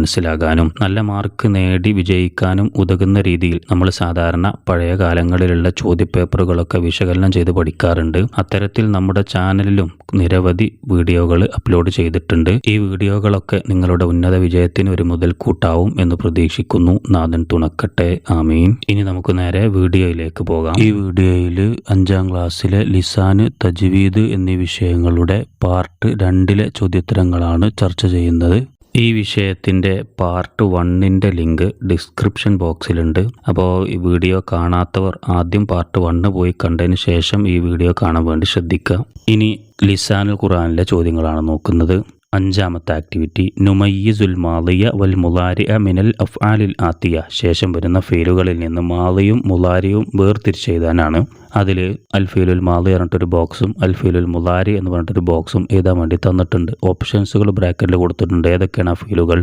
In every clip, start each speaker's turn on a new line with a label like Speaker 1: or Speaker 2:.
Speaker 1: മനസ്സിലാകാനും നല്ല മാർക്ക് നേടി വിജയിക്കാനും ഉതകുന്ന രീതിയിൽ നമ്മൾ സാധാരണ പഴയ കാലങ്ങളിലുള്ള ചോദ്യപേപ്പറുകളൊക്കെ വിശകലനം ചെയ്ത് പഠിക്കാറുണ്ട്. അത്തരത്തിൽ നമ്മുടെ ചാനലിലും നിരവധി വീഡിയോകൾ അപ്ലോഡ് ചെയ്തിട്ടുണ്ട്. ഈ വീഡിയോകളൊക്കെ നിങ്ങളുടെ ഉന്നത വിജയത്തിന് ഒരു മുതൽക്കൂട്ടാവും എന്ന് പ്രതീക്ഷിക്കുന്നു. നാഥൻ തുണക്കട്ടെ. ആമീൻ. ഇനി നമുക്ക് നേരെ വീഡിയോയിലേക്ക് പോകാം. ഈ വീഡിയോയിൽ അഞ്ചാം ക്ലാസ്സിലെ ലിസാന് തജ്വീദ് എന്നീ വിഷയങ്ങളുടെ പാർട്ട് രണ്ടിലെ ചോദ്യോത്തരങ്ങളാണ് ചർച്ച ചെയ്യുന്നത്. ഈ വിഷയത്തിന്റെ പാർട്ട് വണ്ണിന്റെ ലിങ്ക് ഡിസ്ക്രിപ്ഷൻ ബോക്സിലുണ്ട്. അപ്പോൾ ഈ വീഡിയോ കാണാത്തവർ ആദ്യം പാർട്ട് വണ്ണ് പോയി കണ്ടതിന് ശേഷം ഈ വീഡിയോ കാണാൻ വേണ്ടി ശ്രദ്ധിക്കുക. ഇനി ലിസാനുൽ ഖുറാനിലെ ചോദ്യങ്ങളാണ് നോക്കുന്നത്. അഞ്ചാമത്തെ ആക്ടിവിറ്റി നുമയ്യിസുൽ മാലിയ വൽ മുലാരിയ മിനൽ അഫ്ആലിൽ ആത്തിയ. ശേഷം വരുന്ന ഫീലുകളിൽ നിന്ന് മാലിയും മുലാരിയും വേർതിരിച്ചെഴുതാനാണ് അതിൽ അൽഫീലുൽ മാലി പറഞ്ഞിട്ടൊരു ബോക്സും അൽഫീലുൽ മുലാരി എന്ന് പറഞ്ഞിട്ടൊരു ബോക്സും എഴുതാൻ വേണ്ടി തന്നിട്ടുണ്ട്. ഓപ്ഷൻസുകൾ ബ്രാക്കറ്റിൽ കൊടുത്തിട്ടുണ്ട്. ഏതൊക്കെയാണ് ആ ഫീലുകൾ?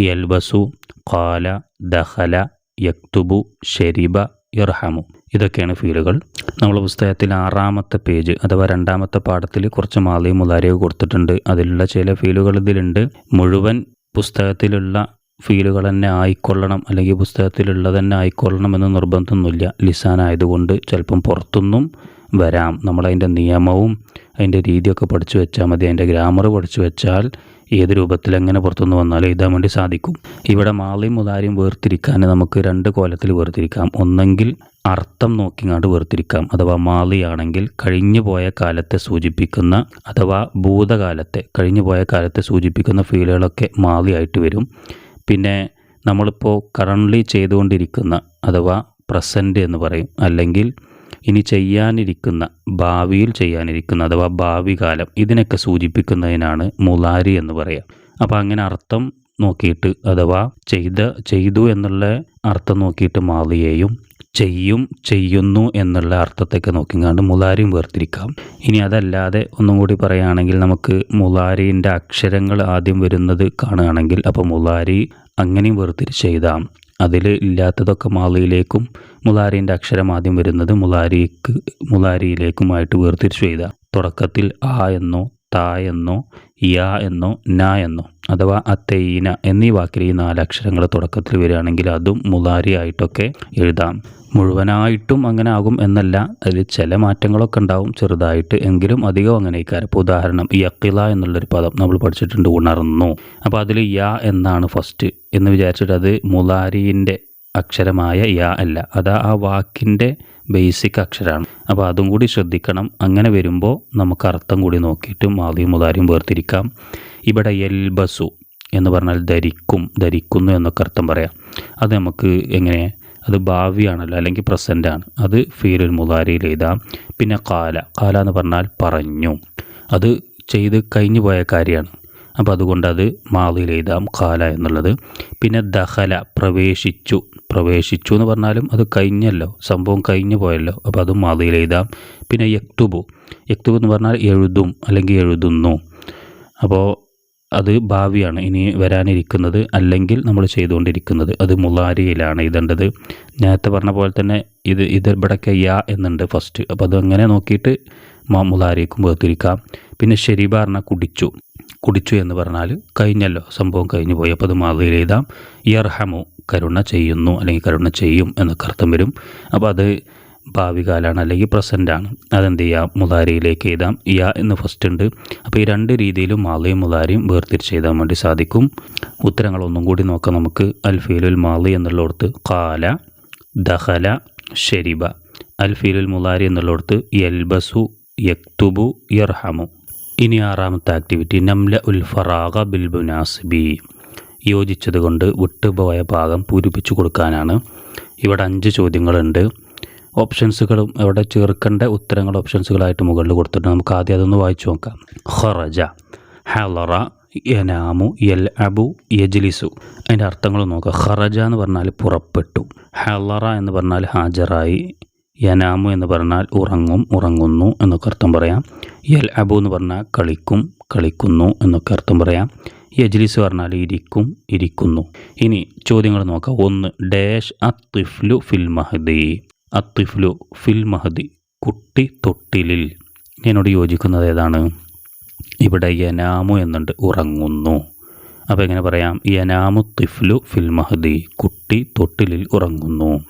Speaker 1: യൽബസു കാല ദഹല യക്തുബു ഷെരിബ ഇർഹമു. ഇതൊക്കെയാണ് ഫീലുകൾ. നമ്മൾ പുസ്തകത്തിൽ ആറാമത്തെ പേജ് അഥവാ രണ്ടാമത്തെ പാഠത്തിൽ കുറച്ച് മാലയും മുതാരയും കൊടുത്തിട്ടുണ്ട്. അതിലുള്ള ചില ഫീലുകൾ ഇതിലുണ്ട്. മുഴുവൻ പുസ്തകത്തിലുള്ള ഫീലുകൾ തന്നെ ആയിക്കൊള്ളണം അല്ലെങ്കിൽ പുസ്തകത്തിലുള്ളത് തന്നെ ആയിക്കൊള്ളണം എന്ന് നിർബന്ധമൊന്നുമില്ല. ലിസാനായതുകൊണ്ട് ചിലപ്പം പുറത്തുനിന്നും വരാം. നമ്മളതിന്റെ നിയമവും അതിന്റെ രീതിയൊക്കെ പഠിച്ചു വെച്ചാൽ മതി. അതിന്റെ ഗ്രാമർ പഠിച്ചു വെച്ചാൽ ഏത് രൂപത്തിൽ എങ്ങനെ പുറത്തുനിന്ന് വന്നാലും എഴുതാൻ വേണ്ടി സാധിക്കും. ഇവിടെ മാളിയും മുതാരിയും വേർതിരിക്കാൻ നമുക്ക് രണ്ട് കോലത്തിൽ വേർതിരിക്കാം. ഒന്നെങ്കിൽ അർത്ഥം നോക്കിങ്ങാണ്ട് വേർതിരിക്കാം. അഥവാ മാളിയാണെങ്കിൽ കഴിഞ്ഞു പോയ കാലത്തെ സൂചിപ്പിക്കുന്ന അഥവാ ഭൂതകാലത്തെ കഴിഞ്ഞു പോയ കാലത്തെ സൂചിപ്പിക്കുന്ന ഫീലുകളൊക്കെ മാളിയായിട്ട് വരും. പിന്നെ നമ്മളിപ്പോൾ കറണ്ട്ലി ചെയ്തുകൊണ്ടിരിക്കുന്ന അഥവാ പ്രസന്റ് എന്ന് പറയും. അല്ലെങ്കിൽ ഇനി ചെയ്യാനിരിക്കുന്ന ഭാവിയിൽ ചെയ്യാനിരിക്കുന്ന അഥവാ ഭാവി കാലം ഇതിനൊക്കെ സൂചിപ്പിക്കുന്നതിനാണ് മുലാരി എന്ന് പറയുക അപ്പോൾ അങ്ങനെ അർത്ഥം നോക്കിയിട്ട് അഥവാ ചെയ്ത ചെയ്തു എന്നുള്ള അർത്ഥം നോക്കിയിട്ട് മാളിയെയും ചെയ്യും ചെയ്യുന്നു എന്നുള്ള അർത്ഥത്തൊക്കെ നോക്കിങ്ങാണ്ട് മുലാരിയും വേർതിരിക്കാം. ഇനി അതല്ലാതെ ഒന്നും കൂടി പറയുകയാണെങ്കിൽ നമുക്ക് മുലാരിന്റെ അക്ഷരങ്ങൾ ആദ്യം വരുന്നത് കാണുകയാണെങ്കിൽ അപ്പോൾ മുലാരി അങ്ങനെയും വേർതിരിച്ച് എഴുതാം. അതിൽ ഇല്ലാത്തതൊക്കെ മാളിയിലേക്കും മുലാരിന്റെ അക്ഷരം ആദ്യം വരുന്നത് മുലാരിക്ക് മുലാരിയിലേക്കുമായിട്ട് വേർതിരിച്ചു എഴുതാം തുടക്കത്തിൽ ആ എന്നോ താ എന്നോ യാ എന്നോ ന എന്നോ അഥവാ അത്തൈന എന്നീ വാക്കിൽ ഈ നാലക്ഷരങ്ങൾ തുടക്കത്തിൽ വരികയാണെങ്കിൽ അതും മുലാരി ആയിട്ടൊക്കെ എഴുതാം. മുഴുവനായിട്ടും അങ്ങനെ ആകും എന്നല്ല. അതിൽ ചില മാറ്റങ്ങളൊക്കെ ഉണ്ടാവും. ചെറുതായിട്ട് എങ്കിലും അധികം അങ്ങനെ ഇക്കാരം ഇപ്പോൾ ഉദാഹരണം യക്കില എന്നുള്ളൊരു പദം നമ്മൾ പഠിച്ചിട്ടുണ്ട് ഉണർന്നു. അപ്പോൾ അതിൽ യാ എന്നാണ് ഫസ്റ്റ് എന്ന് വിചാരിച്ചിട്ട് അത് മുലാരിന്റെ അക്ഷരമായ യാ അല്ല. അത് ആ വാക്കിന്റെ ബേസിക് അക്ഷരമാണ് അപ്പോൾ അതും കൂടി ശ്രദ്ധിക്കണം. അങ്ങനെ വരുമ്പോൾ നമുക്ക് അർത്ഥം കൂടി നോക്കിയിട്ട് മാതിയും മുതാരിയും വേർതിരിക്കാം. ഇവിടെ എൽബസു എന്ന് പറഞ്ഞാൽ ധരിക്കും ധരിക്കുന്നു എന്നൊക്കെ അർത്ഥം പറയാം. അത് നമുക്ക് എങ്ങനെ? അത് ഭാവിയാണല്ലോ അല്ലെങ്കിൽ പ്രസന്റ് ആണ് അത് ഫീലുൽ മുതാരിയിൽ എഴുതാം. പിന്നെ കാല. കാല എന്ന് പറഞ്ഞാൽ പറഞ്ഞു. അത് ചെയ്ത് കഴിഞ്ഞു പോയ കാര്യമാണ്. അപ്പോൾ അതുകൊണ്ട് അത് മാളിയിൽ എഴുതാം കാല എന്നുള്ളത്. പിന്നെ ദഹല പ്രവേശിച്ചു. പ്രവേശിച്ചു എന്ന് പറഞ്ഞാലും അത് കഴിഞ്ഞല്ലോ. സംഭവം കഴിഞ്ഞു പോയല്ലോ. അപ്പോൾ അതും മാളിയിൽ എഴുതാം. പിന്നെ യക്തുബു. യക്തുബു എന്ന് പറഞ്ഞാൽ എഴുതും അല്ലെങ്കിൽ എഴുതുന്നു. അപ്പോൾ അത് ഭാവിയാണ് ഇനി വരാനിരിക്കുന്നത് അല്ലെങ്കിൽ നമ്മൾ ചെയ്തുകൊണ്ടിരിക്കുന്നത്. അത് മുളാരിയിലാണ് എഴുതേണ്ടത്. നേരത്തെ പറഞ്ഞ പോലെ തന്നെ ഇത് ഇത് ഇവിടെയൊക്കെ യാ എന്നുണ്ട് ഫസ്റ്റ് അപ്പോൾ അത് അങ്ങനെ നോക്കിയിട്ട് മാ വേർത്തിരിക്കാം വേർതിരിക്കാം. പിന്നെ ശരി പറഞ്ഞാൽ കുടിച്ചു. കുടിച്ചു എന്ന് പറഞ്ഞാൽ കഴിഞ്ഞല്ലോ സംഭവം കഴിഞ്ഞു പോയി. അപ്പോൾ അത് മാതിരി എഴുതാം. യർഹമു കരുണ ചെയ്യുന്നു അല്ലെങ്കിൽ കരുണ ചെയ്യും എന്നൊക്കെ അർത്ഥം വരും. അപ്പോൾ അത് ഭാവി കാലമാണ് അല്ലെങ്കിൽ പ്രസന്റാണ് അതെന്ത് ചെയ്യാം? മുതാരിയിലേക്ക് എഴുതാം. യ എന്ന് ഫസ്റ്റ് ഉണ്ട്. അപ്പോൾ ഈ രണ്ട് രീതിയിലും മാലയും മുതാരിയും വേർതിരിച്ച് എഴുതാൻ വേണ്ടി സാധിക്കും. ഉത്തരങ്ങളൊന്നും കൂടി നോക്കാം നമുക്ക്. അൽഫീലുൽ മാലി എന്നുള്ളടത്ത് കാല ദഹല ഷെരിബ അൽഫീലുൽ മുതാരി എന്നുള്ളടത്ത് യൽബസു യക്തുബു യർഹമു. ഇനി ആറാമത്തെ ആക്ടിവിറ്റി നംല ഉൽ ഫറാഗ ബിൽ ബുനാസിബി യോജിച്ചത് കൊണ്ട് വിട്ടുപോയ ഭാഗം പൂരിപ്പിച്ചു കൊടുക്കാനാണ്. ഇവിടെ അഞ്ച് ചോദ്യങ്ങളുണ്ട്. ഓപ്ഷൻസുകളും ഇവിടെ ചേർക്കേണ്ട ഉത്തരങ്ങൾ ഓപ്ഷൻസുകളായിട്ട് മുകളിൽ കൊടുത്തിട്ടുണ്ട്. നമുക്ക് ആദ്യം അതൊന്ന് വായിച്ചു നോക്കാം. ഖറജ ഹലറ യനാമു എൽ അബു യജ്ലിസു. അതിന്റെ അർത്ഥങ്ങൾ നോക്കുക. ഹറജ എന്ന് പറഞ്ഞാൽ പുറപ്പെട്ടു. ഹലറ എന്ന് പറഞ്ഞാൽ ഹാജറായി യനാമു എന്ന് പറഞ്ഞാൽ ഉറങ്ങും ഉറങ്ങുന്നു എന്നൊക്കെ അർത്ഥം പറയാം. യൽ അബു എന്ന് പറഞ്ഞാൽ കളിക്കും കളിക്കുന്നു എന്നൊക്കെ അർത്ഥം പറയാം. യജ്ലിസ് പറഞ്ഞാൽ ഇരിക്കും ഇരിക്കുന്നു. ഇനി ചോദ്യങ്ങൾ നോക്കാം. ഒന്ന് ഡാഷ് അത്തിഫ്ലു ഫിൽ മഹദി. അത്തിഫ്ലു ഫിൽ മഹദി കുട്ടി തൊട്ടിലിൽ. എന്നോട് യോജിക്കുന്നത് ഏതാണ്? ഇവിടെ യനാമു എന്നുണ്ട് ഉറങ്ങുന്നു. അപ്പോൾ എങ്ങനെ പറയാം. യനാമു തിഫ്ലു ഫിൽ മഹദി. കുട്ടി തൊട്ടിലിൽ ഉറങ്ങുന്നു.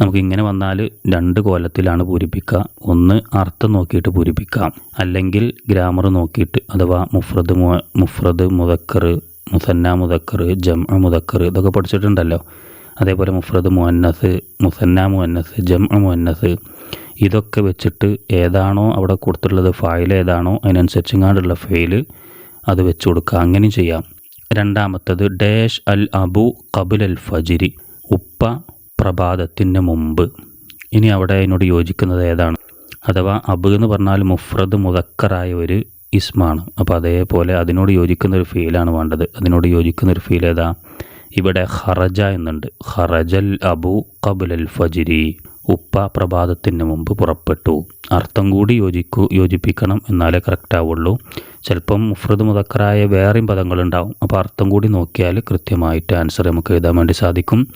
Speaker 1: നമുക്ക് ഇങ്ങനെ വന്നാൽ രണ്ട് കോലത്തിലാണ് പൂരിപ്പിക്കുക. ഒന്ന് അർത്ഥം നോക്കിയിട്ട് പൂരിപ്പിക്കാം അല്ലെങ്കിൽ ഗ്രാമർ നോക്കിയിട്ട് അഥവാ മുഫ്രദ് മുഫ്രദ് മുതക്കർ മുസന്ന മുതക്കർ ജം മുതക്കർ ഇതൊക്കെ പഠിച്ചിട്ടുണ്ടല്ലോ. അതേപോലെ മുഫ്രദ് മുഹന്നസ് മുസന്ന മുഹന്നസ് ജം മുഹന്നസ് ഇതൊക്കെ വെച്ചിട്ട് ഏതാണോ അവിടെ കൊടുത്തിട്ടുള്ളത് ഫയൽ ഏതാണോ അതിനനുസരിച്ചെങ്ങാണ്ടുള്ള ഫെയിൽ അത് വെച്ച് കൊടുക്കുക. അങ്ങനെയും ചെയ്യാം. രണ്ടാമത്തത് ഡേഷ് അൽ അബു കബുൽ അൽ ഫജിരി ഉപ്പ പ്രഭാതത്തിന് മുമ്പ്. ഇനി അവിടെ അതിനോട് യോജിക്കുന്നത് ഏതാണ്? അഥവാ അബ് എന്ന് പറഞ്ഞാൽ മുഫ്രദ് മുതക്കറായ ഒരു ഇസ്മാണ്. അപ്പോൾ അതേപോലെ അതിനോട് യോജിക്കുന്ന ഒരു ഫീലാണ് വേണ്ടത്. അതിനോട് യോജിക്കുന്ന ഒരു ഫീൽ ഏതാ? ഇവിടെ ഹറജ എന്നുണ്ട്. ഹറജൽ അബു കബുൽ അൽ ഫജിരി. ഉപ്പ പ്രഭാതത്തിന് മുമ്പ് പുറപ്പെട്ടു. അർത്ഥം കൂടി യോജിക്കൂ യോജിപ്പിക്കണം എന്നാലേ കറക്റ്റ് ആവുള്ളൂ. ചിലപ്പം മുഫ്രദ് മുതക്കറായ വേറെയും പദങ്ങളുണ്ടാവും. അപ്പോൾ അർത്ഥം കൂടി നോക്കിയാൽ കൃത്യമായിട്ട് ആൻസർ നമുക്ക് എഴുതാൻ വേണ്ടി സാധിക്കും.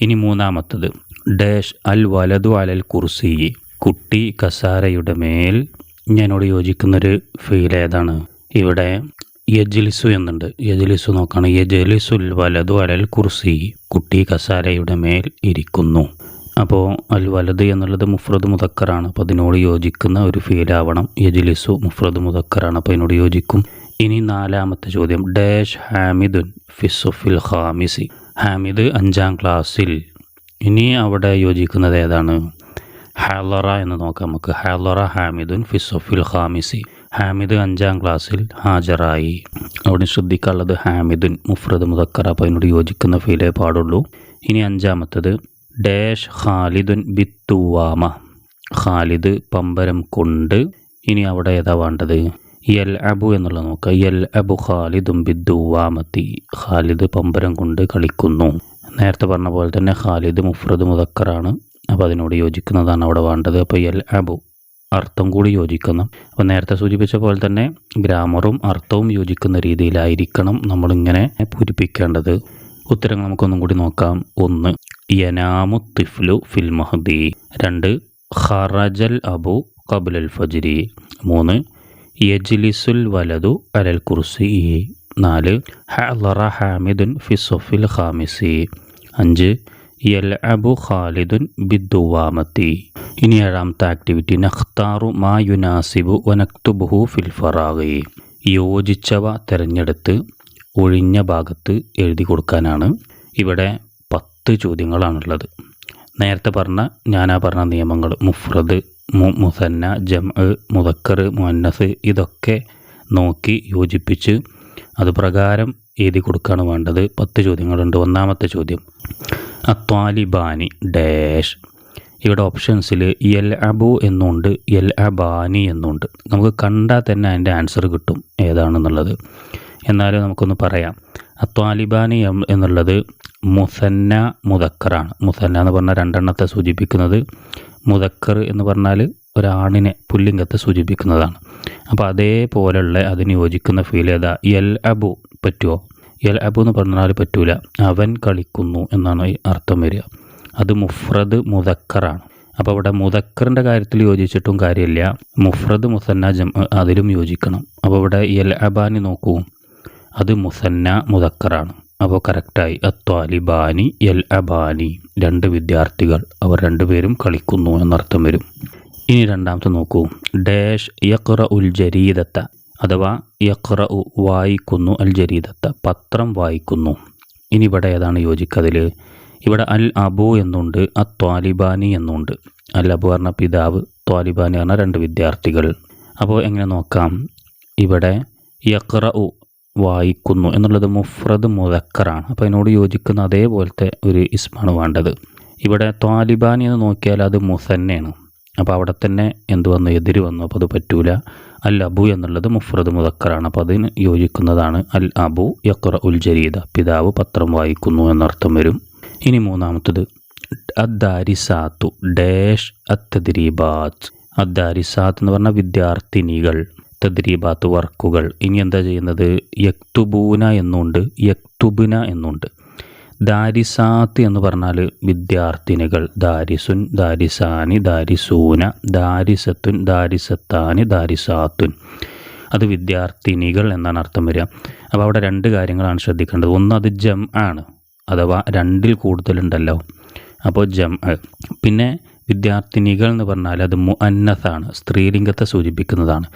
Speaker 1: ഇനി മൂന്നാമത്തത്. ഡാഷ് അൽ വലതു അലൽ കുർസി. കുട്ടി കസാരയുടെ മേൽ ഞാനോട് യോജിക്കുന്നൊരു ഫീൽ ഏതാണ്? ഇവിടെ യജ്ലിസു എന്നുണ്ട്. യജ്ലിസു നോക്കുകയാണ് യജ്ലിസുൽ വലതു അലൽ കുർസി. കുട്ടി കസാരയുടെ മേൽ ഇരിക്കുന്നു. അപ്പോൾ അൽ വലത് എന്നുള്ളത് മുഫ്രദ് മുതക്കറാണ് അപ്പോൾ അതിനോട് യോജിക്കുന്ന ഒരു ഫീലാവണം യജിലിസു മുഫ്രദ് മുതക്കറാണ് അപ്പോൾ അതിനോട് യോജിക്കും. ഇനി നാലാമത്തെ ചോദ്യം. ഡാഷ് ഹാമിദുൻ ഫിസുഫിൽ ഹാമിസി ഹാമിദ് അഞ്ചാം ക്ലാസ്സിൽ. ഇനി അവിടെ യോജിക്കുന്നത് ഏതാണ്? ഹാലറ എന്ന് നോക്കാം നമുക്ക്. ഹാലറ ഹാമിദുൻ ഫിസുഫിൽ ഹാമിസി ഹാമിദ് അഞ്ചാം ക്ലാസ്സിൽ ഹാജറായി അവിടെ ശ്രദ്ധിക്കാനുള്ളത് ഹാമിദുൻ മുഫ്രദ് മുതക്കർ അപ്പോൾ അതിനോട് യോജിക്കുന്ന ഫീലേ പാടുള്ളൂ. ഇനി അഞ്ചാമത്തത്. ഡാഷ് ഖാലിദുൻ ബിത്തുവാമ. ഖാലിദ് പമ്പരം കൊണ്ട്. ഇനി അവിടെ ഏതാ വേണ്ടത്? യൽ അബു എന്നുള്ളത് നോക്കുക യൽ അബു ഖാലിദും ബിദ്ദുവാമത്തി ഖാലിദ് പമ്പരം കൊണ്ട് കളിക്കുന്നു. നേരത്തെ പറഞ്ഞ പോലെ തന്നെ ഖാലിദ് മുഫ്രദ് മുതക്കറാണ് അപ്പോൾ അതിനോട് യോജിക്കുന്നതാണ് അവിടെ വേണ്ടത്. അപ്പോൾ യൽ അബു അർത്ഥം കൂടി യോജിക്കണം. അപ്പോൾ നേരത്തെ സൂചിപ്പിച്ച പോലെ തന്നെ ഗ്രാമറും അർത്ഥവും യോജിക്കുന്ന രീതിയിലായിരിക്കണം നമ്മളിങ്ങനെ പൂരിപ്പിക്കേണ്ടത്. ഉത്തരങ്ങൾ നമുക്കൊന്നും കൂടി നോക്കാം. ഒന്ന് യനാമു തിഫ്ലു ഫിൽ മഹദി. രണ്ട് ഖറജൽ അബു കബുലൽ ഫജിരി. മൂന്ന് യജ്ലിസുൽ വലതു അലൽ കുർസി. നാല് ഹലറ ഹാമിദുൻ ഫിസൊഫിൽ ഖാമിസി. അഞ്ച് യൽ അബു ഖാലിദുൻ ബിദ്ദുവാമത്തി. ഇനി ഏഴാമത്തെ ആക്ടിവിറ്റി നഖ്താറു മാ യുനാസിബു വനക്തുബുഹു ഫിൽ ഫറാഗി. യോജിച്ചവ തിരഞ്ഞെടുത്ത് ഒഴിഞ്ഞ ഭാഗത്ത് എഴുതി കൊടുക്കാനാണ്. ഇവിടെ പത്ത് ചോദ്യങ്ങളാണുള്ളത്. നേരത്തെ പറഞ്ഞ ഞാനാ പറഞ്ഞ നിയമങ്ങൾ മുഫ്രദ് മുസന്ന ജം മുതക്കർ മുന്നസ് ഇതൊക്കെ നോക്കി യോജിപ്പിച്ച് അത് പ്രകാരം എഴുതി കൊടുക്കുകയാണ് വേണ്ടത്. പത്ത് ചോദ്യങ്ങളുണ്ട്. ഒന്നാമത്തെ ചോദ്യം. അത്വാലിബാനി ഡാഷ്. ഇവിടെ ഓപ്ഷൻസിൽ എൽ അബു എന്നുണ്ട് എൽ അബാനി എന്നുണ്ട്. നമുക്ക് കണ്ടാൽ തന്നെ അതിന്റെ ആൻസർ കിട്ടും ഏതാണെന്നുള്ളത്. എന്നാലും നമുക്കൊന്ന് പറയാം. അത്വാലിബാനി എന്നുള്ളത് മുസന്ന മുതക്കറാണ് മുസന്ന എന്ന് പറഞ്ഞാൽ രണ്ടെണ്ണത്തെ സൂചിപ്പിക്കുന്നത്. മുതക്കർ എന്ന് പറഞ്ഞാൽ ഒരാണിനെ പുല്ലിംഗത്തെ സൂചിപ്പിക്കുന്നതാണ്. അപ്പോൾ അതേപോലെയുള്ള അതിന് യോജിക്കുന്ന ഫീൽ ഏതാ? എൽ അബു പറ്റുമോ എൽ അബു എന്ന് പറഞ്ഞാൽ പറ്റൂല. അവൻ കളിക്കുന്നു എന്നാണ് അർത്ഥം വരിക. അത് മുഫ്രദ് മുതക്കറാണ് അപ്പോൾ അവിടെ മുതക്കറിന്റെ കാര്യത്തിൽ യോജിച്ചിട്ടും കാര്യമില്ല. മുഫ്രദ് മുസന്ന ജം അതിലും യോജിക്കണം. അപ്പോൾ ഇവിടെ എൽ അബാനി നോക്കൂ. അത് മുസന്ന മുതക്കറാണ് അപ്പോൾ കറക്റ്റായി. അത്വാലിബാനി എൽ അബാനി. രണ്ട് വിദ്യാർത്ഥികൾ. അവർ രണ്ടുപേരും കളിക്കുന്നു എന്നർത്ഥം വരും. ഇനി രണ്ടാമത്തെ നോക്കൂ. ഡാഷ് യക്ര ഉൽ ജരീദത്ത അഥവാ ഉ വായിക്കുന്നു അൽ ജരീദത്ത. പത്രം വായിക്കുന്നു. ഇനി ഇവിടെ ഏതാണ് യോജിക്കതിൽ ഇവിടെ അൽ അബു എന്നുണ്ട് അത്വാലിബാനി എന്നുണ്ട്. അൽ അബു പറഞ്ഞ പിതാവ് ത്വാലിബാനി പറഞ്ഞ രണ്ട് വിദ്യാർത്ഥികൾ. അപ്പോൾ എങ്ങനെ നോക്കാം? ഇവിടെ ഉ വായിക്കുന്നു എന്നുള്ളത് മുഫ്രദ് മുതക്കറാണ് അപ്പോൾ അതിനോട് യോജിക്കുന്ന അതേപോലത്തെ ഒരു ഇസ്മാണ് വേണ്ടത്. ഇവിടെ താലിബാൻ എന്ന് നോക്കിയാൽ അത് മുസന്നയാണ്. അപ്പോൾ അവിടെ തന്നെ എന്ത് വന്നു? എതിര് വന്നു. അപ്പോൾ അത് പറ്റൂല. അൽ അബു എന്നുള്ളത് മുഫ്രദ് മുതക്കറാണ് അപ്പോൾ അതിന് യോജിക്കുന്നതാണ് അൽ അബു യക്ര ഉൽ ജരീദ. പിതാവ് പത്രം വായിക്കുന്നു എന്നർത്ഥം വരും. ഇനി മൂന്നാമത്തത്. അദ്ദാരിസാത്തു. ഡാഷ് അത്തദ്രീബാത്ത്. അദ്ദാരിസാത്ത് എന്ന് പറഞ്ഞാൽ വിദ്യാർത്ഥിനികൾ. തദ്രീബാത്ത് വർക്കുകൾ. ഇനി എന്താ ചെയ്യുന്നത്? യക്തുബൂന എന്നുണ്ട്. യക്തുബുന എന്നുണ്ട്. ദാരിസാത്ത് എന്ന് പറഞ്ഞാൽ വിദ്യാർത്ഥിനികൾ. ദാരിസുൻ ദാരിസാനി ദാരിസൂന ദാരിസത്തുൻ ദാരിസത്താനി ദാരിസാത്തുൻ. അത് വിദ്യാർത്ഥിനികൾ എന്നാണ് അർത്ഥം വരിക. അപ്പോൾ അവിടെ രണ്ട് കാര്യങ്ങളാണ് ശ്രദ്ധിക്കേണ്ടത്. ഒന്ന് അത് ജം ആണ്. അഥവാ രണ്ടിൽ കൂടുതലുണ്ടല്ലോ. അപ്പോൾ ജം പിന്നെ വിദ്യാർത്ഥിനികൾ എന്ന് പറഞ്ഞാൽ അത് മുഅന്നസാണ് സ്ത്രീലിംഗത്തെ സൂചിപ്പിക്കുന്നതാണ്.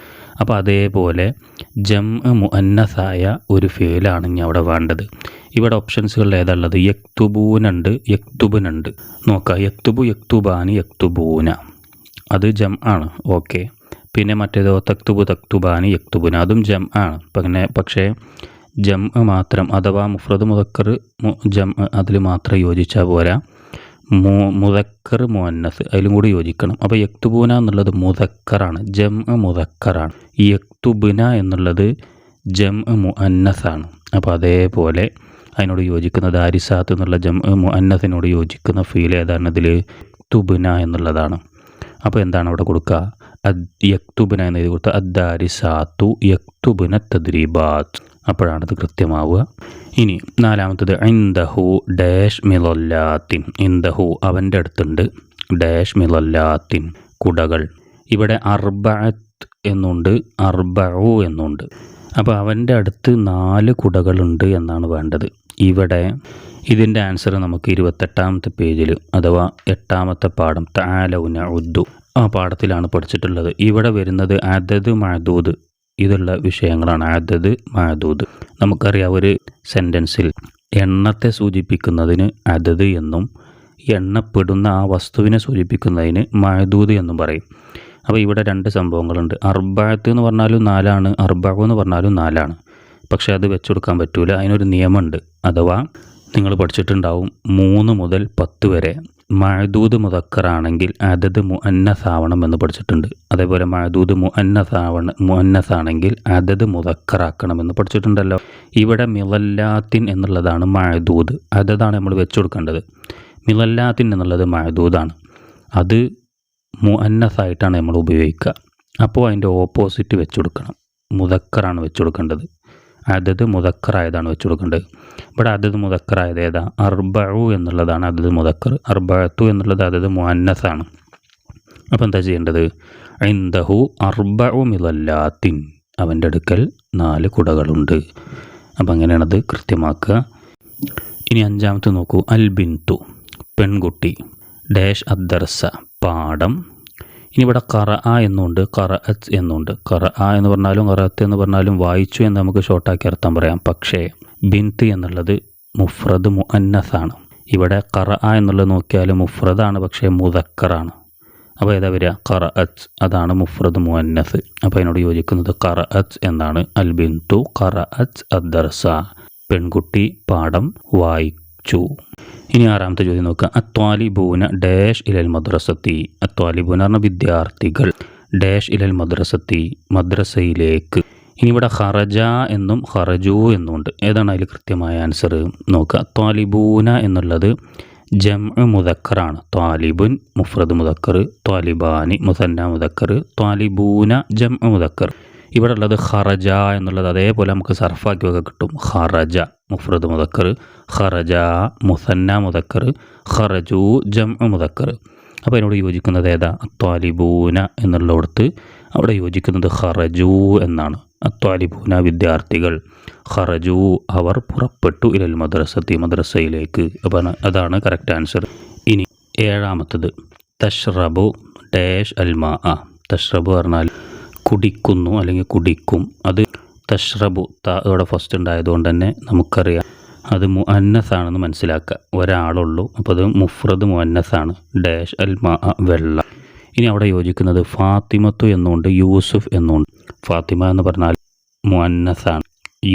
Speaker 1: അപ്പോൾ അതേപോലെ ജം മുഅന്നസായ ഒരു ഫേലാണ് ഇനി അവിടെ വേണ്ടത്. ഇവിടെ ഓപ്ഷൻസുകളിൽ ഏതാണുള്ളത്? യക്തുബൂനുണ്ട് യക്തുബുനുണ്ട്. നോക്കാം യക്തുബു യക്തുബാനി യക്തുബൂന. അത് ജം ആണ് ഓക്കെ. പിന്നെ മറ്റേതോ തക്തുബു തക്തുബാനി യക്തുബുന. അതും ജം ആണ്. പിന്നെ പക്ഷേ ജം മാത്രം അഥവാ മുഫ്രദ് മുതക്കർ ജം അതിൽ മാത്രം യോജിച്ചാൽ പോരാ. മു മുതക്കർ മുഅന്നസ്. അതിലും കൂടി യോജിക്കണം. അപ്പോൾ യക്തുബൂന എന്നുള്ളത് മുതക്കറാണ് ജം മുതക്കറാണ് യക്തുബുന എന്നുള്ളത് ജം മുഅന്നസാണ്. അപ്പോൾ അതേപോലെ അതിനോട് യോജിക്കുന്ന ദാരിസാത്ത് എന്നുള്ള ജം മുഅന്നസിനോട് യോജിക്കുന്ന ഫീൽ ഏതാണ് ഇതിൽ തുബുന എന്നുള്ളതാണ്. അപ്പോൾ എന്താണ് അവിടെ കൊടുക്കുക? അദ് യക്തുബിന എന്ന് എഴുതി കൊടുത്ത അദ്ദാരിസാത്തു യക്തുബുന തദ്രീബാത്ത് അപ്പോഴാണത് കൃത്യമാവുക. ഇനി നാലാമത്തത് ഇന്ദഹു ഡാഷ് മിലൊല്ലാത്തിൻ. ഇന്ദഹു അവന്റെ അടുത്തുണ്ട്. ഡാഷ് മിലൊല്ലാത്തിൻ. കുടകൾ. ഇവിടെ അർബഅത്ത് എന്നുണ്ട് അർബഉ എന്നുണ്ട്. അപ്പോൾ അവന്റെ അടുത്ത് നാല് കുടകളുണ്ട് എന്നാണ് വേണ്ടത്. ഇവിടെ ഇതിന്റെ ആൻസർ നമുക്ക് ഇരുപത്തെട്ടാമത്തെ പേജിൽ അഥവാ എട്ടാമത്തെ പാഠം താലൗന ഉദ്ദു ആ പാഠത്തിലാണ് പഠിച്ചിട്ടുള്ളത്. ഇവിടെ വരുന്നത് അതത് മഹദൂദ് ഇതുള്ള വിഷയങ്ങളാണ്. അതത് മഹദൂദ് നമുക്കറിയാം ഒരു സെന്റൻസിൽ എണ്ണത്തെ സൂചിപ്പിക്കുന്നതിന് അതത് എന്നും എണ്ണപ്പെടുന്ന ആ വസ്തുവിനെ സൂചിപ്പിക്കുന്നതിന് മഹദൂദ് എന്നും പറയും. അപ്പോൾ ഇവിടെ രണ്ട് സംഭവങ്ങളുണ്ട്. അർബാത്ത് എന്ന് പറഞ്ഞാലും നാലാണ് അർബാവ് എന്ന് പറഞ്ഞാലും നാലാണ്. പക്ഷേ അത് വെച്ചുകൊടുക്കാൻ പറ്റൂല. അതിനൊരു നിയമമുണ്ട്. അഥവാ നിങ്ങൾ പഠിച്ചിട്ടുണ്ടാവും മൂന്ന് മുതൽ പത്ത് വരെ മഴദൂത് മുതക്കറാണെങ്കിൽ അതത് മുഅന്നസാവണം എന്ന് പഠിച്ചിട്ടുണ്ട്. അതേപോലെ മഴദൂത് മുഅന്നസാവണ മുഅന്നസാണെങ്കിൽ അതത് മുതക്കറാക്കണം എന്ന് പഠിച്ചിട്ടുണ്ടല്ലോ. ഇവിടെ മിളല്ലാത്തിൻ എന്നുള്ളതാണ് മഴദൂത് അതതാണ് നമ്മൾ വെച്ചു കൊടുക്കേണ്ടത്. മിളല്ലാത്തിൻ എന്നുള്ളത് മഴദൂതാണ് അത് മുഅന്നസായിട്ടാണ് നമ്മൾ ഉപയോഗിക്കുക. അപ്പോൾ അതിന്റെ ഓപ്പോസിറ്റ് വെച്ചു കൊടുക്കണം. മുതക്കറാണ് വെച്ചു കൊടുക്കേണ്ടത്. അതത് മുതക്കറായതാണ് വെച്ച് കൊടുക്കേണ്ടത്. ഇവിടെ അതത് മുതക്കറായത് ഏതാ? അർബഉ എന്നുള്ളതാണ് അതത് മുതക്കർ അർബത്തു എന്നുള്ളത് അതത് മുഅന്നസാണ്. അപ്പോൾ എന്താ ചെയ്യേണ്ടത്? ഐന്ദഹു അർബഉ മിലല്ലാത്തിൻ. അവന്റെ അടുക്കൽ നാല് കുടകളുണ്ട്. അപ്പം അങ്ങനെയാണത് കൃത്യമാക്കുക? ഇനി അഞ്ചാമത്തെ നോക്കൂ. അൽ ബിന്തു പെൺകുട്ടി. ഡാഷ് അദ്ദർസ പാഠം ഇനി ഇവിടെ കറ ആ എന്നുണ്ട് കറ അച്ച് എന്നുണ്ട്. കറ ആ എന്ന് പറഞ്ഞാലും കറത്ത് എന്ന് പറഞ്ഞാലും വായിച്ചു എന്ന് നമുക്ക് ഷോർട്ടാക്കി അർത്ഥം പറയാം. പക്ഷേ ബിന്ത് എന്നുള്ളത് മുഫ്രദ് മുഅന്നസാണ്. ഇവിടെ കറ ആ എന്നുള്ളത് നോക്കിയാൽ മുഫ്രദാണ് പക്ഷേ മുതക്കറാണ് അപ്പോൾ ഏതാ വരിക? കറ അച്ച് അതാണ് മുഫ്രദ് മുഅന്നസ്. അപ്പോൾ അതിനോട് യോജിക്കുന്നത് കറ അച്ച് എന്നാണ്. അൽ ബിന്തു കറ അച്ച് അദ്ദർസ. പെൺകുട്ടി പാഠം വായിച്ചു ഇനി ആറാമത്തെ ചോദ്യം നോക്കുക അത്വാലിബൂന ഡാഷ് ഇലൽ മദ്രസത്തി. അത്വാലിബൂന പറഞ്ഞ വിദ്യാർത്ഥികൾ. ഡാഷ് ഇലൽ മദ്രസത്തി മദ്രസയിലേക്ക്. ഇനി ഇവിടെ ഹറജ എന്നും ഹറജു എന്നും ഉണ്ട്. ഏതാണ് അതിൽ കൃത്യമായ ആൻസർ നോക്കുക ത്വാലിബൂന എന്നുള്ളത് ജം മുതക്കറാണ് ത്വാലിബുൻ മുഫ്രദ് മുതക്കർ ത്വാലിബാനി മുസന്ന മുതക്കർ ത്വാലിബൂന ജം മുതക്കർ ഇവിടെ ഉള്ളത് ഹറജ എന്നുള്ളത് അതേപോലെ നമുക്ക് സർഫാക്കി ഒക്കെ കിട്ടും. ഹറജ മുഫ്രദ് മുതക്കർ ഹറജ മുസന്ന മുതക്കർ ഹറജു ജം മുതക്കർ അപ്പോൾ അതിനോട് യോജിക്കുന്നത് ഏതാ? അത്വാലിബൂന എന്നുള്ളിടത്ത് അവിടെ യോജിക്കുന്നത് ഹറജു എന്നാണ്. അത്വാലിബൂന വിദ്യാർത്ഥികൾ. ഹറജു അവർ പുറപ്പെട്ടു ഇലൽ മദ്രസത്തി മദ്രസയിലേക്ക്. അപ്പോൾ അതാണ് കറക്റ്റ് ആൻസർ ഇനി ഏഴാമത്തത്. തഷ്റബു ഡാഷ് അൽമാ. തഷ്റബു പറഞ്ഞാൽ കുടിക്കുന്നു അല്ലെങ്കിൽ കുടിക്കും. അത് തഷ്റബു ത ഇവിടെ ഫസ്റ്റ് ഉണ്ടായതുകൊണ്ട് തന്നെ നമുക്കറിയാം. അത് മുഅന്നസാണെന്ന് മനസ്സിലാക്കുക. ഒരാളുള്ളൂ. അപ്പോൾ അത് മുഫ്രദ് മുഅന്നസാണ്. ഡാഷ് അൽ മാ വെള്ള. ഇനി അവിടെ യോജിക്കുന്നത് ഫാത്തിമത്തു എന്നുണ്ട് യൂസുഫ് എന്നുണ്ട്. ഫാത്തിമ എന്ന് പറഞ്ഞാൽ മുഅന്നസാണ്.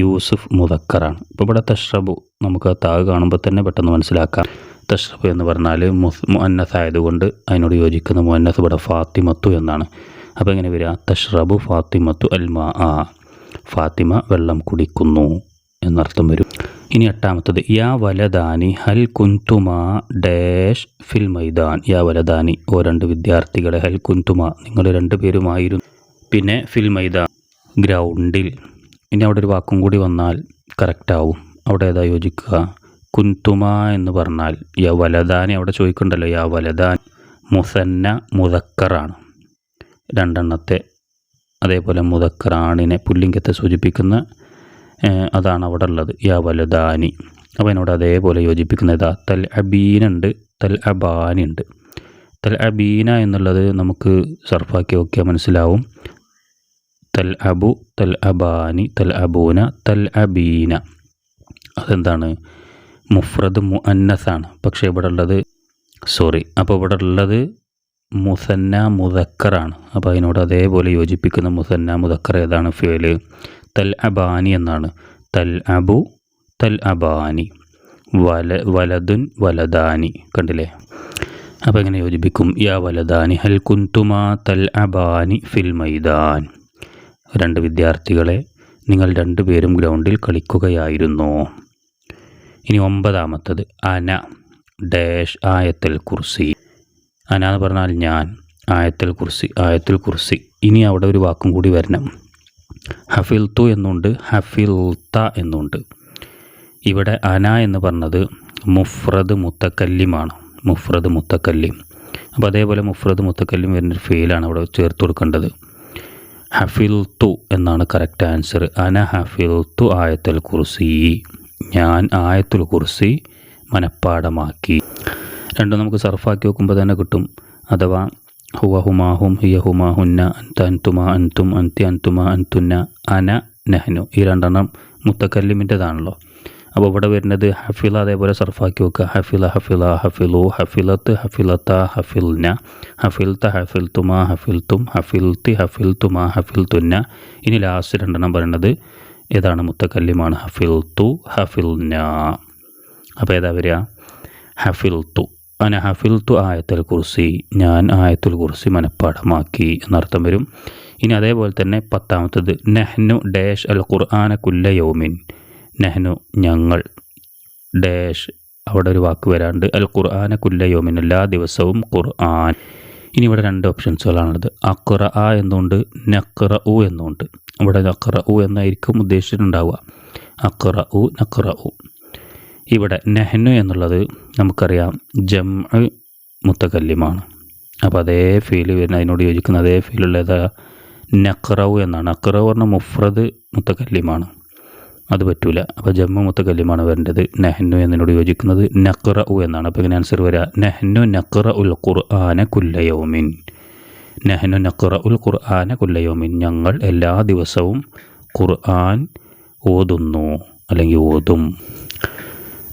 Speaker 1: യൂസുഫ് മുതക്കറാണ് ഇപ്പോൾ ഇവിടെ തഷ്റബു നമുക്ക് താഗ് കാണുമ്പോൾ തന്നെ പെട്ടെന്ന് മനസ്സിലാക്കാം. തഷ്റബ് എന്ന് പറഞ്ഞാൽ മുസ് മുഅന്നസ് ആയതുകൊണ്ട് അതിനോട് യോജിക്കുന്ന മുഅന്നസ് ഇവിടെ ഫാത്തിമത്തു എന്നാണ്. അപ്പോൾ എങ്ങനെ വരിക തഷ്റബു ഫാത്തിമത്തു അൽ മാ ആ ഫാത്തിമ വെള്ളം കുടിക്കുന്നു എന്നർത്ഥം വരും. ഇനി എട്ടാമത്തത് യാ വലദാനി ഹൽ കുന്തുമ ഡാഷ് ഫിൽ മൈദാൻ. യാ വലദാനി ഓ രണ്ട് വിദ്യാർത്ഥികളെ ഹൽ കുന്തുമ നിങ്ങൾ രണ്ടുപേരുമായിരുന്നു പിന്നെ ഫിൽ മൈദാൻ ഗ്രൗണ്ടിൽ. ഇനി അവിടെ ഒരു വാക്കും കൂടി വന്നാൽ കറക്റ്റാവും അവിടെ ഏതാ യോജിക്കുക? കുന്തുമ എന്ന് പറഞ്ഞാൽ യാ വലദാനി അവിടെ ചോദിക്കണ്ടല്ലോ യാ വലദാൻ മുസന്ന മുതക്കറാണ് രണ്ടെണ്ണത്തെ അതേപോലെ മുതക്കറാണിനെ പുല്ലിംഗത്തെ സൂചിപ്പിക്കുന്ന അതാണ് അവിടെ ഉള്ളത്. യാ വലുദാനി. അപ്പോൾ എന്നോട് അതേപോലെ യോജിപ്പിക്കുന്ന ഇതാ തൽ അബീനുണ്ട് തൽ അബാനി ഉണ്ട് തൽ അബീന എന്നുള്ളത് നമുക്ക് സർഫാക്കി നോക്കിയാൽ മനസ്സിലാവും. തൽ അബു തൽ അബാനി തൽ അബൂന തൽ അബീന. അതെന്താണ്? മുഫ്രദ് മുഅന്നസാണ്. പക്ഷേ ഇവിടെ ഉള്ളത് സോറി അപ്പോൾ ഇവിടെ ഉള്ളത് മുസന്ന മുദക്കറാണ്. അപ്പോൾ അതിനോട് അതേപോലെ യോജിപ്പിക്കുന്ന മുസന്ന മുദക്കർ ഏതാണ്? ഫേൽ തൽ അബാനി എന്നാണ്. തൽ അബു തൽ അബാനി വല വലതുൻ വലദാനി. കണ്ടില്ലേ? അപ്പോൾ എങ്ങനെ യോജിപ്പിക്കും? യാ വലദാനി ഹൽ കുന്തുമാ തൽ അബാനി ഫിൽ മൈദാൻ. രണ്ട് വിദ്യാർത്ഥികളെ നിങ്ങൾ രണ്ടുപേരും ഗ്രൗണ്ടിൽ കളിക്കുകയായിരുന്നു. ഇനി ഒമ്പതാമത്തത്. അന ഡാഷ് ആയത്തൽ കുർസി. അന എന്ന് പറഞ്ഞാൽ ഞാൻ ആയത്തിൽ കുർസി ആയത്തിൽ കുർസി. ഇനി അവിടെ ഒരു വാക്കും കൂടി വരണം. ഹഫിൽത്തു എന്നുണ്ട് ഹഫിൽത്ത എന്നുണ്ട്. ഇവിടെ അന എന്ന് പറഞ്ഞത് മുഫ്രദ് മുത്തക്കല്ലിമാണ് മുഫ്രദ് മുത്തക്കല്ലിം. അപ്പോൾ അതേപോലെ മുഫ്രദ് മുത്തക്കല്ലിം വരുന്നൊരു ഫെയിലാണ് അവിടെ ചേർത്ത് കൊടുക്കേണ്ടത്. ഹഫിൽത്തു എന്നാണ് കറക്റ്റ് ആൻസർ അന ഹഫിൽത്തു ആയത്തുൽ കുർസി ഞാൻ ആയത്തുൽ കുർസി മനഃപ്പാടമാക്കി. രണ്ടും നമുക്ക് സർഫാക്കി വെക്കുമ്പോൾ തന്നെ കിട്ടും. അഥവാ ഹുവ ഹുമാഹും ഹിയ ഹുമാ ഹുന്ന അന്തുമ അന്തും അൻതും അന്തുമ അന്തുന്ന അന നഹ്നു. ഈ രണ്ടെണ്ണം മുത്തക്കല്ലിമിന്റെതാണല്ലോ. അപ്പോൾ ഇവിടെ വരുന്നത് ഹഫില അതേപോലെ സർഫാക്കി വെക്കുക. ഹഫില ഹഫില ഹഫിലു ഹഫിലത്ത് ഹഫിലത്ത ഹഫിൽന. ഹഫിൽത്ത ഹഫിൽത്തുമ ഹഫിൽത്തും ഹഫിൽത്തി ഹഫിൽത്തുമ ഹഫിൽത്തുന്ന. ഇനി ലാസ്റ്റ് രണ്ടെണ്ണം പറയുന്നത് ഏതാണ് മുത്തക്കല്ലിമാണ്? ഹഫിൽത്തു ഹഫിൽന അപ്പോൾ ഏതാ വരിക? ഹഫിൽത്തു. അന ആയത്തൽ ആയത്തുൽ കുർസി. ഞാൻ ആയത്തുൽ കുർസി മനഃപ്പാഠമാക്കി എന്നർത്ഥം വരും. ഇനി അതേപോലെ തന്നെ പത്താമത്തത് നെഹ്നു ഡാഷ് അൽ ഖുർആന കുല്ല യൗമിൻ. നെഹ്നു ഞങ്ങൾ ഡാഷ് അവിടെ ഒരു വാക്ക് വരാണ്ട് അൽ ഖുർആന കുല്ല യോമിൻ എല്ലാ ദിവസവും ഖുർആൻ. ഇനി ഇവിടെ രണ്ട് ഓപ്ഷൻസുകളാണുള്ളത്. അക്റ ആ എന്നുണ്ട് നക്റ ഉ എന്നുണ്ട് ഇവിടെ നക്റ ഉ എന്നായിരിക്കും ഉദ്ദേശിച്ചിട്ടുണ്ടാവുക. അക്റ ഉ നക്റ ഉ ഇവിടെ നെഹ്നു എന്നുള്ളത് നമുക്കറിയാം ജം മുത്തകല്യമാണ് അപ്പോൾ അതേ ഫീൽ വരുന്ന അതിനോട് യോജിക്കുന്ന അതേ ഫീലുള്ള ഏതാ നക്റവ് എന്നാണ്. അക്രവ് പറഞ്ഞ മുഫ്രദ് മുത്തകല്യമാണ് അത് പറ്റൂല. അപ്പോൾ ജമ്മു മുത്തകല്യമാണ് വരേണ്ടത്. നെഹ്നു എന്നതിനോട് യോജിക്കുന്നത് നക്റ ഉ എന്നാണ്. അപ്പോൾ ഇങ്ങനെ ആൻസർ വരിക നെഹ്നു നഖറ ഉൽ ഖുർആന കുല്ലയോമിൻ നെഹ്നു നഖറ ഉൽ ഖുർആന കുല്ലയോമിൻ ഞങ്ങൾ എല്ലാ ദിവസവും ഖുർആൻ ഓതുന്നു അല്ലെങ്കിൽ ഓതും.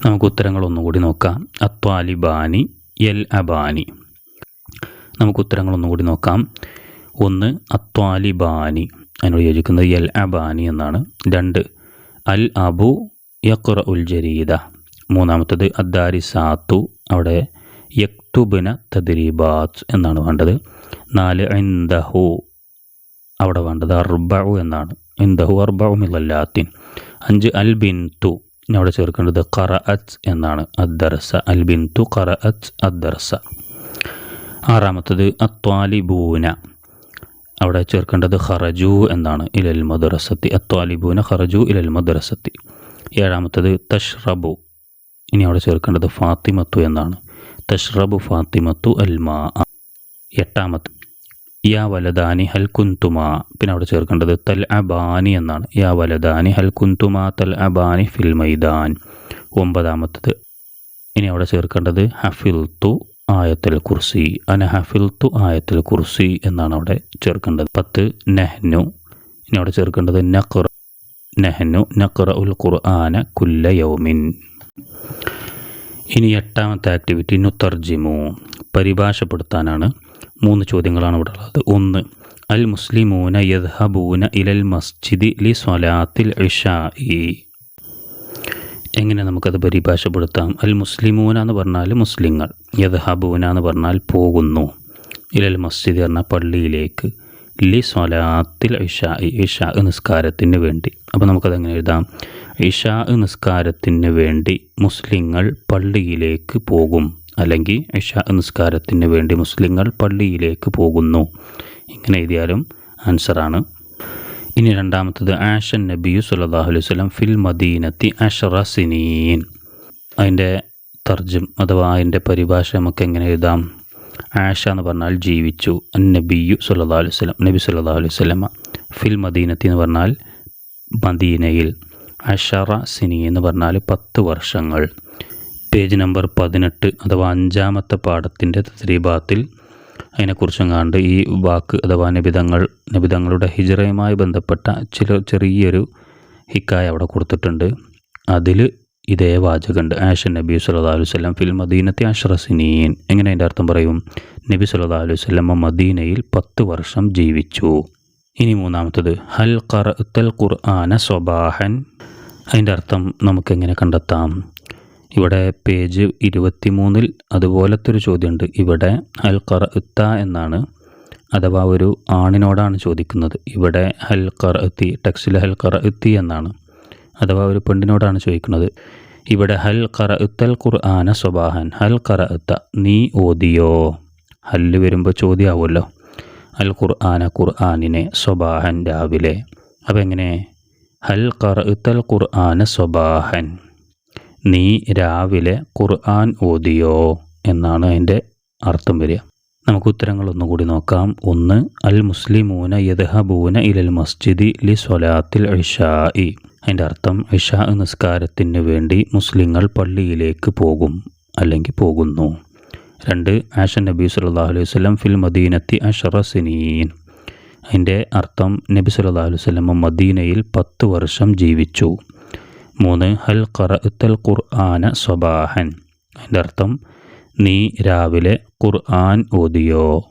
Speaker 1: നമുക്ക് ഉത്തരങ്ങൾ ഒന്നുകൂടി നോക്കാം. അത്വാലിബാനി എൽ അബാനി. നമുക്ക് ഉത്തരങ്ങൾ ഒന്നുകൂടി നോക്കാം. ഒന്ന് അത്വാലിബാനി. അതിനോട് യോജിക്കുന്നത് എൽ അബാനി എന്നാണ്. രണ്ട് അൽ അബു യക്ര ഉൽ ജരീദ. മൂന്നാമത്തത് അദ്ദാരിസാത്തു. അവിടെ യക്തുബിന തദ്രീബാത്ത് എന്നാണ് വേണ്ടത്. നാല് ഇന്ദഹു അവിടെ വേണ്ടത് അർബഉ എന്നാണ്. ഇന്ദഹു അർബഉ മില്ലല്ലാത്തിൻ അഞ്ച് അൽ ബിൻതു. ഇനി അവിടെ ചേർക്കേണ്ടത് ഖറഅത്ത് എന്നാണ് അദ്ദർസ അൽ ബിന്തു ഖറഅത്ത് അദ്ദർസ. ആറാമത്തത് അത്വാലിബൂന. അവിടെ ചേർക്കേണ്ടത് ഖറജു എന്നാണ് ഇലൽ മദ്രസത്തി. അത്വാലിബൂന ഖറജു ഇലൽ മദ്രസത്തി. ഏഴാമത്തത് തഷ്റബു. ഇനി അവിടെ ചേർക്കേണ്ടത് ഫാത്തിമത്തു എന്നാണ്. തഷ്റബു ഫാത്തിമത്തു അൽമാ എട്ടാമത്തെ യാ വലദാനി ഹൽ കുന്തുമാ. പിന്നെ അവിടെ ചേർക്കേണ്ടത് തൽ അബാനി എന്നാണ്. യാ വലദാനി ഹൽ കുന്തുമാ തൽ അബാനി ഫിൽ മൈദാൻ. ഒമ്പതാമത്തത്. ഇനി അവിടെ ചേർക്കേണ്ടത് ഹഫിൽത്തു ആയത്തുൽ കുർസി. അന ഹഫിൽത്തു ആയത്തുൽ കുർസി എന്നാണ് അവിടെ ചേർക്കേണ്ടത്. പത്ത് നെഹ്നു. ഇനി അവിടെ ചേർക്കേണ്ടത് നഖർ നെഹ്നു നഖറ ഉൽ ഖുർആന കുല്ല യൗമിൻ. ഇനി എട്ടാമത്തെ ആക്ടിവിറ്റി നുത്തർജിമു. പരിഭാഷപ്പെടുത്താനാണ് മൂന്ന് ചോദ്യങ്ങളാണ് ഇവിടെ ഉള്ളത്. ഒന്ന് അൽ മുസ്ലിമൂന യദ്ഹബൂന ഇലൽ മസ്ജിദി ലി സ്വലാത്തിൽ ഇഷായി എങ്ങനെ നമുക്കത് പരിഭാഷപ്പെടുത്താം? അൽ മുസ്ലിമൂന എന്ന് പറഞ്ഞാൽ മുസ്ലിങ്ങൾ യദ്ഹബൂന എന്ന് പറഞ്ഞാൽ പോകുന്നു. ഇലൽ മസ്ജിദ് പറഞ്ഞാൽ പള്ളിയിലേക്ക്. ലി സ്വലാത്തിൽ ഇഷാ ഇഷാ നിസ്കാരത്തിന് വേണ്ടി. അപ്പോൾ നമുക്കതെങ്ങനെ എഴുതാം? ഇഷാ നിസ്കാരത്തിന് വേണ്ടി മുസ്ലിങ്ങൾ പള്ളിയിലേക്ക് പോകും. അല്ലെങ്കിൽ ഇഷ നിസ്കാരത്തിന് വേണ്ടി മുസ്ലിങ്ങൾ പള്ളിയിലേക്ക് പോകുന്നു. ഇങ്ങനെ എഴുതിയാലും ആൻസറാണ്. ഇനി രണ്ടാമത്തത് ആഷൻ നബിയു സല്ലല്ലാഹു അലൈഹി വസല്ലം ഫിൽ മദീനത്തി അഷറ സിനീൻ. അതിന്റെ തർജം അഥവാ അതിന്റെ പരിഭാഷ നമുക്ക് എങ്ങനെ എഴുതാം? ആഷ എന്ന് പറഞ്ഞാൽ ജീവിച്ചു. അൻ നബിയു സല്ലല്ലാഹു അലൈഹി വസല്ലം നബി സല്ലല്ലാഹു അലൈഹി സ്വലമ ഫിൽ മദീനത്തി എന്ന് പറഞ്ഞാൽ മദീനയിൽ. അഷറ സിനി എന്ന് പറഞ്ഞാൽ പത്ത് വർഷങ്ങൾ. പേജ് നമ്പർ പതിനെട്ട് അഥവാ അഞ്ചാമത്തെ പാഠത്തിന്റെ ശ്രീഭാത്തിൽ അതിനെക്കുറിച്ചും കണ്ട് ഈ വാക്ക് അഥവാ നിബിതങ്ങൾ നിബിതങ്ങളുടെ ഹിജറയുമായി ബന്ധപ്പെട്ട ചില ചെറിയൊരു ഹിക്കായ അവിടെ കൊടുത്തിട്ടുണ്ട്. അതിൽ ഇതേ വാചകമുണ്ട്. ആഷൻ നബി സുല്ലാ അലൈഹി വസല്ലം ഫിൽ മദീനത്തെ അഷ്റസിനീൻ എങ്ങനെ അതിന്റെ അർത്ഥം പറയും? നബി സുല്ലാ വസല്ലം മദീനയിൽ പത്ത് വർഷം ജീവിച്ചു. ഇനി മൂന്നാമത്തത് ഹൽ ഖറഅത്തൽ ഖുർആന സ്വബാഹൻ. അതിന്റെ അർത്ഥം നമുക്കെങ്ങനെ കണ്ടെത്താം? ഇവിടെ പേജ് ഇരുപത്തിമൂന്നിൽ അതുപോലത്തെ ഒരു ചോദ്യമുണ്ട്. ഇവിടെ ഹൽ ഖറഅത്ത എന്നാണ് അഥവാ ഒരു ആണിനോടാണ് ചോദിക്കുന്നത്. ഇവിടെ ഹൽ ഖറഅത്തി ടെക്സ്റ്റിൽ ഹൽ ഖറഅത്തി എന്നാണ് അഥവാ ഒരു പെണ്ണിനോടാണ് ചോദിക്കുന്നത്. ഇവിടെ ഹൽ ഖറഅത്തൽ ഖുർആന സ്വബാഹൻ ഹൽ ഖറഅത്ത നീ ഓതിയോ? ഹല്ല് വരുമ്പോൾ ചോദ്യമാവുമല്ലോ അൽ ഖുർആന ഖുർആനിനെ സ്വബാഹൻ രാവിലെ. അപ്പം എങ്ങനെ ഹൽ ഖറഅത്തൽ ഖുർആന സ്വബാഹൻ. നീ രാവിലെ ഖുർആൻ ഓതിയോ എന്നാണ് അതിന്റെ അർത്ഥം വരിക. നമുക്ക് ഉത്തരങ്ങൾ ഒന്നുകൂടി നോക്കാം. ഒന്ന് അൽ മുസ്ലിമൂന യദ്ഹബൂന ഇലൽ മസ്ജിദി ലി സ്വലാത്തിൽ ഇഷായി അതിന്റെ അർത്ഥം ഇഷാ നിസ്കാരത്തിന് വേണ്ടി മുസ്ലിങ്ങൾ പള്ളിയിലേക്ക് പോകും അല്ലെങ്കിൽ പോകുന്നു. രണ്ട് ആഷൻ നബി സല്ലല്ലാഹു അലൈഹി വസല്ലം ഫിൽ മദീനത്തി അഷറ സിനീൻ. അതിന്റെ അർത്ഥം നബി സല്ലല്ലാഹു അലൈഹി വസല്ലം മദീനയിൽ പത്ത് വർഷം ജീവിച്ചു. മൂന്ന് ഹൽ ഖറഅത്തൽ ഖുർആന സ്വബാഹൻ. അതിന്റെ അർത്ഥം നീ രാവിലെ ഖുർആൻ ഓതിയോ.